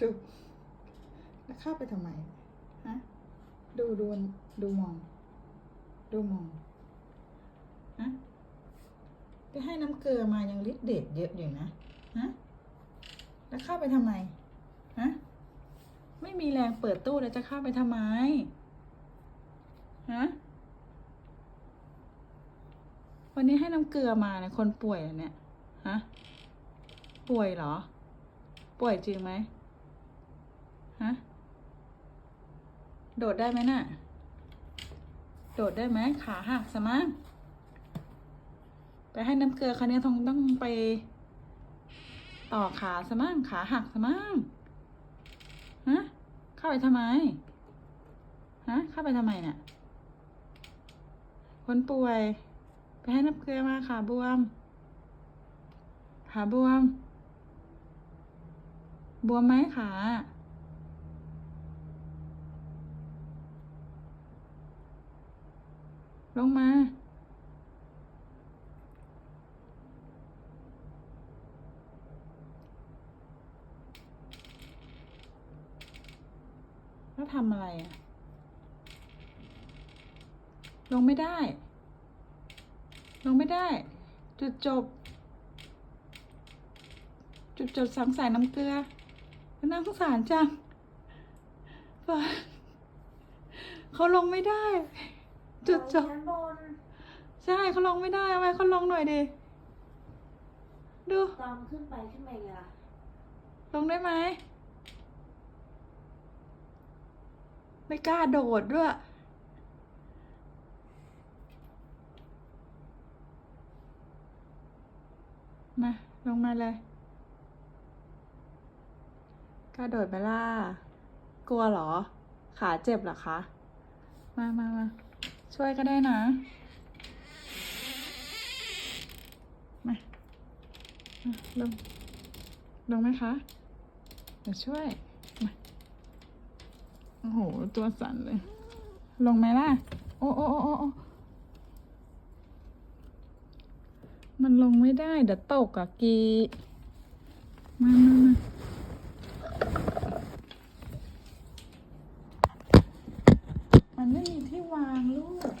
ดูแล้วเข้าไปทำไมฮะดูดูดูมอง ดูมองฮะไปให้น้ำเกลือมายังฤทธิ์เดชเยอะอยู่นะฮะแล้วเข้าไปทำไมฮะไม่มีแรงเปิดตู้แล้วจะเข้าไปทำไมฮะวันนี้ให้น้ำเกลือมาเนี่ยคนป่วยเหรอเนี่ยฮะป่วยเหรอ ป่วยจริงไหม ฮะ โดดได้ไหมน่ะ โดดได้ไหมขาหักสมั้งไปให้น้ำเกลือคันนี้ต้องต้องไป ต่อขาสมั้งขาหักสมั้งฮะ เข้าไปทำไม ฮะ เข้าไปทำไมเนี่ยคนป่วย ไปให้น้ำเกลือมาขาบวม ขาบวม บวมไหมขา ลงมา แล้วทำอะไรอะ ลงไม่ได้ ลงไม่ได้ จุดจบ จุดจบสังสายน้ำเกลือน่าสงสารจังฟ้าเขาลงไม่ได้ จุดจบชั้นบนใช่เขาลงไม่ได้เอาไว้เขาลงหน่อยดิดูตอนขึ้นไปขึ้นไปไงล่ะลงได้ไหมไม่กล้าโดดด้วยมาลงมาเลยกล้าโดดไหมล่ะกลัวเหรอ ขาเจ็บเหรอคะ มามามา ช่วยก็ได้นะมามาลง ลงไหมคะ เดี๋ยวช่วย มาโอ้โห ตัวสั่นเลย ลงไหมล่ะ โอ้โอ้โอ้โอ้โอ้มันลงไม่ได้ เดี๋ยวตกอะกี มามา ที่วางลูก